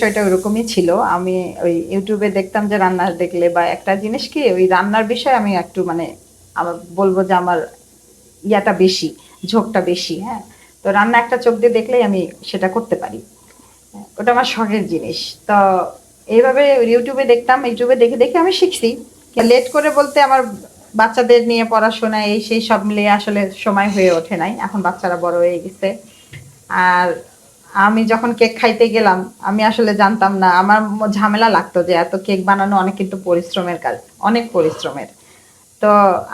বিষয়টা ওরকমই ছিল। আমি ওই ইউটিউবে দেখতাম যে রান্না দেখলে বা একটা জিনিস কি ওই রান্নার বিষয়ে আমি একটু মানে আমার বলব যে আমার ইয়াটা বেশি, ঝোঁকটা বেশি হ্যাঁ। তো রান্না একটা চোখ দিয়ে দেখলেই আমি সেটা করতে পারি। ওটা আমার শখের জিনিস। তো এইভাবে ইউটিউবে দেখতাম ইউটিউবে দেখে দেখে আমি শিখছি। লেট করে বলতে আমার বাচ্চাদের নিয়ে পড়াশোনা, এই সেই সব মিলিয়ে আসলে সময় হয়ে ওঠে নাই। এখন বাচ্চারা বড় হয়ে গেছে। আর আমি যখন কেক খাইতে গেলাম, আমি আসলে জানতাম না, আমার ঝামেলা লাগতো যে এত কেক বানানো অনেক কিন্তু পরিশ্রমের কাজ, অনেক পরিশ্রমের। তো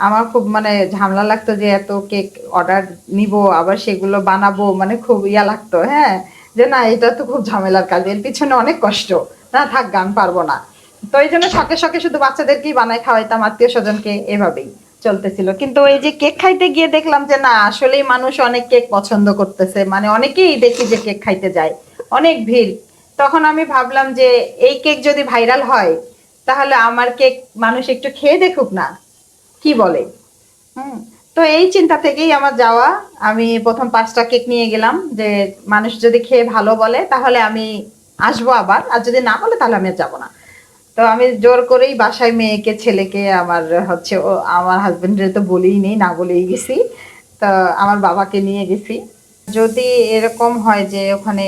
আমার খুব মানে ঝামেলা লাগতো যে এত কেক অর্ডার নিব, আবার সেগুলো বানাবো মানে খুব ইয়া লাগতো হ্যাঁ? যে না, এটা তো খুব ঝামেলার কাজ, এর পিছনে অনেক কষ্ট। না থাক, গান পারব না। তো এই জন্য শখে শখে শুধু বাচ্চাদেরকেই বানাই খাওয়াইতাম, আত্মীয় স্বজনকে, এভাবেই। চলতেছিল। কিন্তু ওই যে কেক খাইতে গিয়ে দেখলাম যে না, আসলেই মানুষ অনেক কেক পছন্দ করতেছে। মানে অনেকেই দেখি যে কেক খাইতে যায়। অনেক ভিড়। তখন আমি ভাবলাম যে, এই কেক যদি ভাইরাল হয়, তাহলে আমার কেক মানুষ একটু খেয়ে দেখুক না। কি বলে? হুম। তো এই চিন্তা থেকেই আমার যাওয়া। আমি প্রথম পাঁচটা কেক নিয়ে গেলাম যে, মানুষ যদি খেয়ে ভালো বলে, তাহলে আমি আসব আবার। আর যদি না বলে, তাহলে আমি আর যাব না। তো আমি জোর করেই বাসায় মেয়েকে, ছেলেকে, আমার হচ্ছে ও, আমার হাজবেন্ডের তো বলেই নেই, না বলেই গেছি। তো আমার বাবাকে নিয়ে গেছি। যদি এরকম হয় যে ওখানে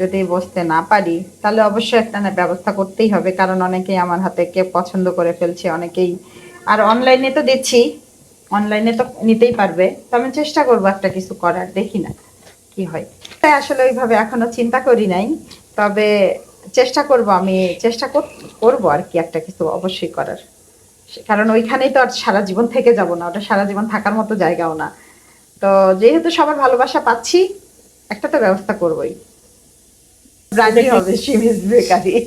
যদি বসতে না পারি, তাহলে অবশ্যই একটা না ব্যবস্থা করতেই হবে। কারণ অনেকেই আমার হাতে কে পছন্দ করে ফেলছে, অনেকেই। আর অনলাইনে তো দিচ্ছি অনলাইনে তো নিতেই পারবে। তো আমি চেষ্টা করব একটা কিছু করার, দেখি না কি হয়। তাই আসলে ওইভাবে এখনও চিন্তা করি নাই। তবে চেষ্টা করব আমি চেষ্টা কর- করব আর কি একটা কিছু অবশ্যই করার। কারণ ওইখানেই তো আর সারা জীবন থেকে যাব না ওটা সারা জীবন থাকার মতো জায়গাও না। তো যেহেতু সবার ভালোবাসা পাচ্ছি একটা তো ব্যবস্থা করবোই। ব্র্যান্ডই হবে সিমিজ বেকারি।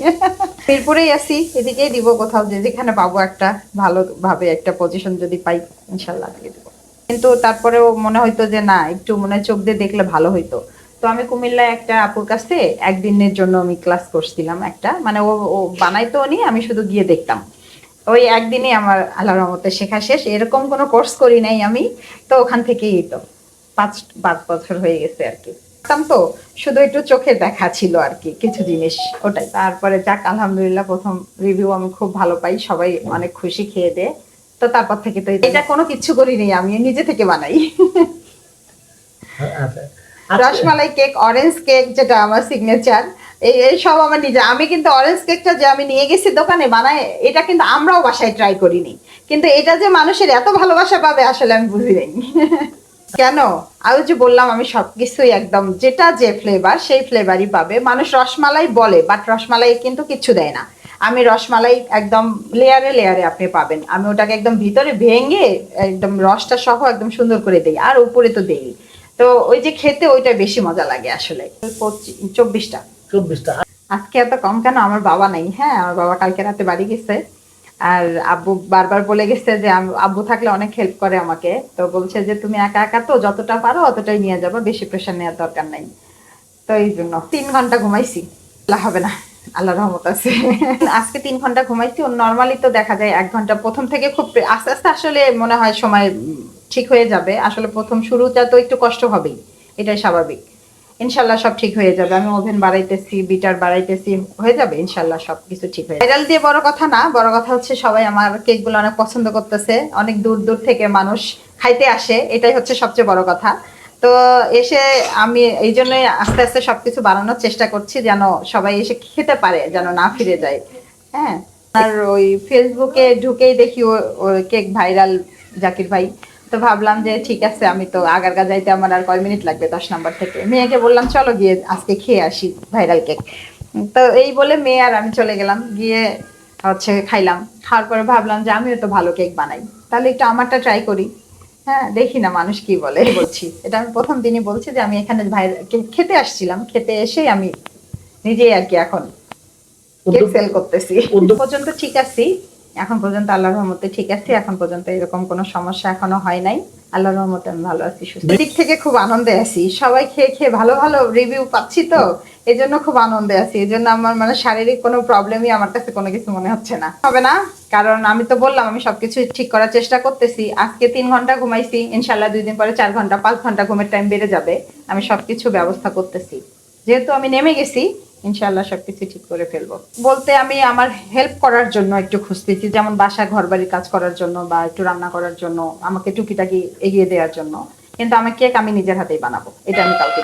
মিরপুরেই আছি এদিকেই দিব কোথাও যে যেখানে পাবো একটা ভালোভাবে একটা পজিশন যদি পাই ইনশাল্লাহ দিয়ে দিব। কিন্তু তারপরেও মনে হইতো যে না একটু মনে হয় চোখ দিয়ে দেখলে ভালো হইতো। তো আমি কুমিল্লায় একটা আপুর কাছে একদিনের জন্য আমি ক্লাস করছিলাম একটা। মানে ও ও বানাইতো নি, আমি শুধু গিয়ে দেখতাম। ওই একদিনই আমার আল্লাহ রহমতে শেখা শেষ। এরকম কোনো কোর্স করি নাই আমি, তো ওখান থেকেই তো পাঁচ পাঁচ বছর হয়ে গেছে আর কি। তো, শুধু একটু চোখের দেখা ছিল আর কি, কিছু জিনিস, ওটাই। তারপরে যাক, আলহামদুলিল্লাহ প্রথম রিভিউ আমি খুব ভালো পাই, সবাই অনেক খুশি খেয়ে দে তো তারপর থেকে তো এটা কোনো কিছু করিনি আমি নিজে থেকে বানাই। আচ্ছা রসমালাই কেক অরেঞ্জ কেক যেটা আমার সিগনেচার এই এই সব আমার নিজে আমি কিন্তু অরেঞ্জ কেকটা যে আমি নিয়ে গেছি দোকানে বানায়, এটা কিন্তু আমরাও বাসায় ট্রাই করিনি। কিন্তু এটা যে মানুষের এত ভালোবাসা পাবে, আসলে আমি বুঝি নাই। কেন? আমি যে বললাম আমি সবকিছুই একদম, যেটা যে ফ্লেভার সেই ফ্লেভারই পাবে। মানুষ রসমালাই বলে বাট রসমালাই কিন্তু কিচ্ছু দেয় না। আমি রসমালাই একদম লেয়ারে লেয়ারে আপনি পাবেন। আমি ওটাকে একদম ভিতরে ভেঙে, একদম রসটা সহ একদম সুন্দর করে দেই। আর উপরে তো দেই তো ওই যে খেতে ওইটা বেশি মজা লাগে আসলে। চব্বিশটা। চব্বিশটা? আজকে এত কম কেন? আমার বাবা নাই হ্যাঁ? আমার বাবা কালকে রাতে বাড়ি গেছে। আর আব্বু বারবার বলে গেছে যে আব্বু থাকলে অনেক হেল্প করে আমাকে। তো বলছে যে তুমি একা একা তো যতটা পারো অতটাই নিয়ে যাব বেশি প্রেশার নেওয়ার দরকার নাই। তো এই জন্য তিন ঘণ্টা ঘুমাইছি। আল্লাহ হবে না আল্লাহ রহমত আছে। আজকে তিন ঘণ্টা ঘুমাইছি। নর্মালি তো দেখা যায় এক ঘণ্টা। প্রথম থেকে খুব আস্তে আস্তে আসলে মনে হয় সময় ঠিক হয়ে যাবে। আসলে প্রথম শুরুটা তো একটু কষ্ট হবেই, এটাই স্বাভাবিক। ইনশাল্লাহ সব ঠিক হয়ে যাবে। আমি ওভেন বাড়াইতেছি, বিটার বাড়াইতেছি, হয়ে যাবে ইনশাল্লাহ সব কিছু ঠিক হয়ে ভাইরাল দিয়ে বড় কথা না, বড় কথা হচ্ছে সবাই আমার কেকগুলো অনেক পছন্দ করতেছে, অনেক দূর দূর থেকে মানুষ খাইতে আসে, এটাই হচ্ছে সবচেয়ে বড় কথা। তো এসে আমি এই জন্যই আস্তে আস্তে সবকিছু বানানোর চেষ্টা করছি, যেন সবাই এসে খেতে পারে, যেন না ফিরে যায়। হ্যাঁ? আর ওই ফেসবুকে ঢুকেই দেখি ও কেক ভাইরাল, জাকির ভাই। তো ভাবলাম যে ঠিক আছে আমি তো আগারগা যাইতে আমার আর কয় মিনিট লাগবে দশ নাম্বার থেকে। মেয়েকে বললাম চলো গিয়ে আজকে খেয়ে আসি ভাইরাল কেক। তো এই বলে মেয়ে আর আমি চলে গেলাম গিয়ে হচ্ছে খাইলাম। খাওয়ার পরে ভাবলাম যে আমিও তো ভালো কেক বানাই। তাহলে একটু আমারটা ট্রাই করি। হ্যাঁ দেখি না মানুষ কি বলে বলছি। এটা আমি প্রথম দিনই বলছি যে আমি এখানে ভাই খেতে আসছিলাম খেতে এসেই আমি নিজেই আর কি এখন কেক সেল করতেছি। পর্যন্ত ঠিক আছি। এখন পর্যন্ত আল্লাহর রহমতে ঠিক আছি, এখন পর্যন্ত এরকম কোনো সমস্যা এখনও হয় নাই। আল্লাহর রহমতে আমি ভালো আছি, সুস্থ দিক থেকে খুব আনন্দে আছি। সবাই খেয়ে খেয়ে ভালো ভালো রিভিউ পাচ্ছি তো? এই জন্য খুব আনন্দে আছি। এই জন্য আমার মানে শারীরিক কোনো প্রবলেমই আমার কাছে কোনো কিছু মনে হচ্ছে না। হবে না? কারণ আমি তো বললাম, আমি সবকিছু ঠিক করার চেষ্টা করতেছি। আজকে তিন ঘণ্টা ঘুমাইছি ইনশাল্লাহ দুই দিন পরে চার ঘণ্টা, পাঁচ ঘণ্টা ঘুমের টাইম বেড়ে যাবে। আমি সবকিছু ব্যবস্থা করতেছি। যেহেতু আমি নেমে গেছি ইনশাল্লাহ সবকিছু ঠিক করে ফেলব। বলতে আমি আমার হেল্প করার জন্য একটু খুঁজতেছি, যেমন বাসা ঘর বাড়ির কাজ করার জন্য বা একটু রান্না করার জন্য, আমাকে টুকিটাকি এগিয়ে দেওয়ার জন্য। কিন্তু আমি কেক আমি নিজের হাতেই বানাবো, এটা আমি কাউকে